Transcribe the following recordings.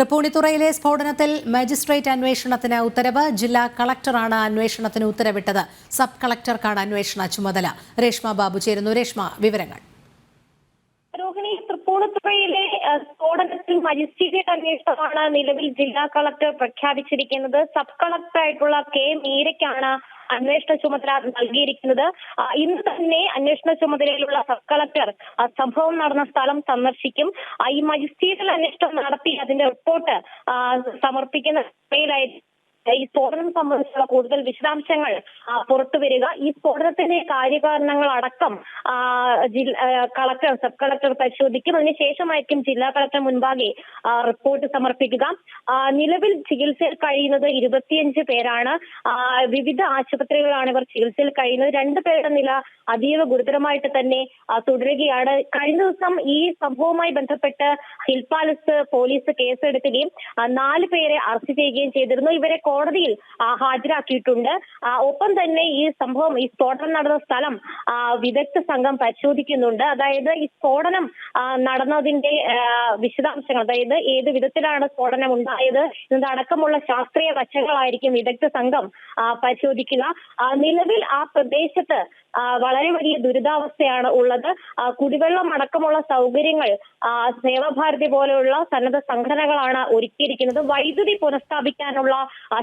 തൃപ്പൂണിത്തുറയിലെ സ്ഫോടനത്തിൽ മജിസ്ട്രേറ്റ് അന്വേഷണത്തിന് ഉത്തരവ്. ജില്ലാ കളക്ടറാണ് അന്വേഷണത്തിന് ഉത്തരവിട്ടത്. സബ് കളക്ടർക്കാണ് അന്വേഷണ ചുമതല. രേഷ്മ ബാബു ചേരുന്നു. രേഷ്മ വിവരങ്ങൾ. രോഹിണി തൃപ്പൂണിത്തുറയിലെ സ്ഫോടനത്തിൽ മജിസ്ട്രേറ്റ് അന്വേഷണമാണ് നിലവിൽ ജില്ലാ കളക്ടർ പ്രഖ്യാപിച്ചിരിക്കുന്നത്. സബ് കളക്ടറായിട്ടുള്ള കെ മീരയ്ക്കാണ് അന്വേഷണ ചുമതല നൽകിയിരിക്കുന്നത്. ഇന്ന് തന്നെ അന്വേഷണ ചുമതലയിലുള്ള സബ് കളക്ടർ സംഭവം നടന്ന സ്ഥലം സന്ദർശിക്കും. ഈ മജിസ്ട്രേറ്റിൽ അന്വേഷണം നടത്തി അതിന്റെ റിപ്പോർട്ട് സമർപ്പിക്കുന്ന ഈ സ്ഫോടനം സംബന്ധിച്ചുള്ള കൂടുതൽ വിശദാംശങ്ങൾ പുറത്തുവരിക പുറത്തു വരിക. ഈ സ്ഫോടനത്തിന്റെ കാര്യകാരണങ്ങൾ അടക്കം കളക്ടർ സബ് കളക്ടർ പരിശോധിക്കും. അതിനുശേഷമായിരിക്കും ജില്ലാ കളക്ടർ മുൻപാകെ റിപ്പോർട്ട് സമർപ്പിക്കുക. നിലവിൽ ചികിത്സയിൽ കഴിയുന്നത് ഇരുപത്തിയഞ്ച് പേരാണ്. വിവിധ ആശുപത്രികളാണ് ഇവർ ചികിത്സയിൽ കഴിയുന്നത്. രണ്ടുപേരുടെ നില അതീവ ഗുരുതരമായിട്ട് തന്നെ തുടരുകയാണ്. കഴിഞ്ഞ ദിവസം ഈ സംഭവവുമായി ബന്ധപ്പെട്ട് ഹിൽ പാലസ് പോലീസ് കേസെടുക്കുകയും നാല് പേരെ അറസ്റ്റ് ചെയ്യുകയും ചെയ്തിരുന്നു. ഇവരെ കോടതിയിൽ ഹാജരാക്കിയിട്ടുണ്ട്. ഒപ്പം തന്നെ ഈ സംഭവം ഈ സ്ഫോടനം നടന്ന സ്ഥലം വിദഗ്ധ സംഘം പരിശോധിക്കുന്നുണ്ട്. അതായത് ഈ സ്ഫോടനം നടന്നതിന്റെ വിശദാംശങ്ങൾ അതായത് ഏത് വിധത്തിലാണ് സ്ഫോടനം ഉണ്ടായത് എന്നതടക്കമുള്ള ശാസ്ത്രീയ വശങ്ങളായിരിക്കും വിദഗ്ധ സംഘം പരിശോധിക്കുക. നിലവിൽ ആ പ്രദേശത്ത് വളരെ വലിയ ദുരിതാവസ്ഥയാണ് ഉള്ളത്. കുടിവെള്ളം അടക്കമുള്ള സൗകര്യങ്ങൾ സേവാഭാരതി പോലെയുള്ള സന്നദ്ധ സംഘടനകളാണ് ഒരുക്കിയിരിക്കുന്നത്. വൈദ്യുതി പുനഃസ്ഥാപിക്കാനുള്ള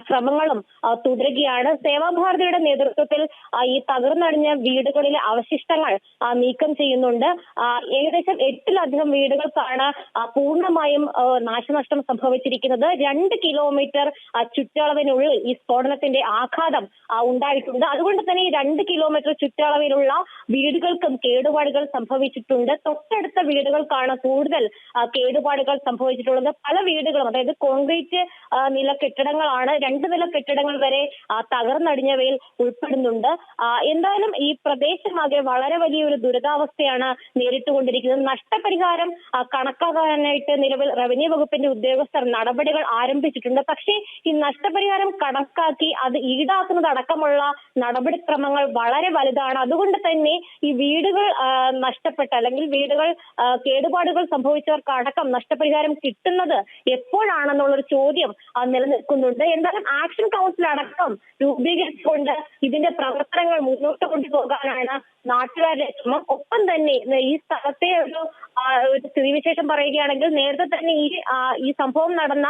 ശ്രമങ്ങളും തുടരുകയാണ്. സേവാഭാരതിയുടെ നേതൃത്വത്തിൽ ഈ തകർന്നടിഞ്ഞ വീടുകളിലെ അവശിഷ്ടങ്ങൾ നീക്കം ചെയ്യുന്നുണ്ട്. ഏകദേശം എട്ടിലധികം വീടുകൾക്കാണ് പൂർണമായും നാശനഷ്ടം സംഭവിച്ചിരിക്കുന്നത്. രണ്ട് കിലോമീറ്റർ ചുറ്റളവിനുള്ളിൽ ഈ സ്ഫോടനത്തിന്റെ ആഘാതം ഉണ്ടായിട്ടുണ്ട്. അതുകൊണ്ട് തന്നെ ഈ രണ്ട് കിലോമീറ്റർ ചുറ്റളവിലുള്ള വീടുകൾക്കും കേടുപാടുകൾ സംഭവിച്ചിട്ടുണ്ട്. തൊട്ടടുത്ത വീടുകൾക്കാണ് കൂടുതൽ കേടുപാടുകൾ സംഭവിച്ചിട്ടുള്ളത്. പല വീടുകളും അതായത് കോൺക്രീറ്റ് നില കെട്ടിടങ്ങളാണ് രണ്ട് നില കെട്ടിടങ്ങൾ വരെ തകർന്നടിഞ്ഞവയിൽ ഉൾപ്പെടുന്നുണ്ട്. എന്തായാലും ഈ പ്രദേശമാകെ വളരെ വലിയൊരു ദുരിതാവസ്ഥയാണ് നേരിട്ടുകൊണ്ടിരിക്കുന്നത്. നഷ്ടപരിഹാരം കണക്കാക്കാനായിട്ട് നിലവിൽ റവന്യൂ വകുപ്പിന്റെ ഉദ്യോഗസ്ഥർ നടപടികൾ ആരംഭിച്ചിട്ടുണ്ട്. പക്ഷേ ഈ നഷ്ടപരിഹാരം കണക്കാക്കി അത് ഈടാക്കുന്നതടക്കമുള്ള നടപടിക്രമങ്ങൾ വളരെ വലുതാണ്. അതുകൊണ്ട് തന്നെ ഈ വീടുകൾ നഷ്ടപ്പെട്ട അല്ലെങ്കിൽ വീടുകൾ കേടുപാടുകൾ സംഭവിച്ചവർക്ക് അടക്കം നഷ്ടപരിഹാരം കിട്ടുന്നത് എപ്പോഴാണെന്നുള്ളൊരു ചോദ്യം നിലനിൽക്കുന്നുണ്ട്. എന്തായാലും ആക്ഷൻ കൗൺസിൽ അടക്കം രൂപീകരിച്ചുകൊണ്ട് ഇതിന്റെ പ്രവർത്തനങ്ങൾ മുന്നോട്ട് കൊണ്ടുപോകാനാണ് നാട്ടുകാരുടെ ശ്രമം. ഒപ്പം തന്നെ ഈ സ്ഥലത്തെ ഒരു സ്ഥിതിവിശേഷം പറയുകയാണെങ്കിൽ നേരത്തെ തന്നെ ഈ ഈ സംഭവം നടന്ന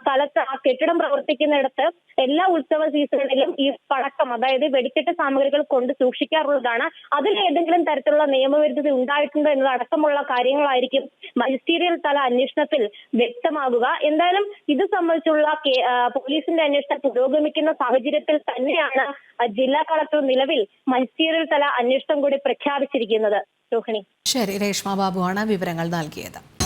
സ്ഥലത്ത് ആ കെട്ടിടം പ്രവർത്തിക്കുന്നിടത്ത് എല്ലാ ഉത്സവ സീസണിലും ഈ പടക്കം അതായത് വെടിക്കെട്ട് സാമഗ്രികൾ കൊണ്ട് സൂക്ഷിക്കാറുള്ളതാണ്. അതിൽ ഏതെങ്കിലും തരത്തിലുള്ള നിയമവിരുദ്ധത ഉണ്ടായിട്ടുണ്ടോ എന്നതടക്കമുള്ള കാര്യങ്ങളായിരിക്കും മജിസ്റ്റീരിയൽ തല അന്വേഷണത്തിൽ വ്യക്തമാകുക. എന്തായാലും ഇത് സംബന്ധിച്ചുള്ള പോലീസിന്റെ അന്വേഷണം പുരോഗമിക്കുന്ന സാഹചര്യത്തിൽ തന്നെയാണ് ജില്ലാ കളക്ടർ നിലവിൽ മജിസ്റ്റീരിയൽ തല അന്വേഷണം കൂടി പ്രഖ്യാപിച്ചിരിക്കുന്നത്. രോഹിണി. ശരി രേഷ്മ ആണ് വിവരങ്ങൾ നൽകിയത്.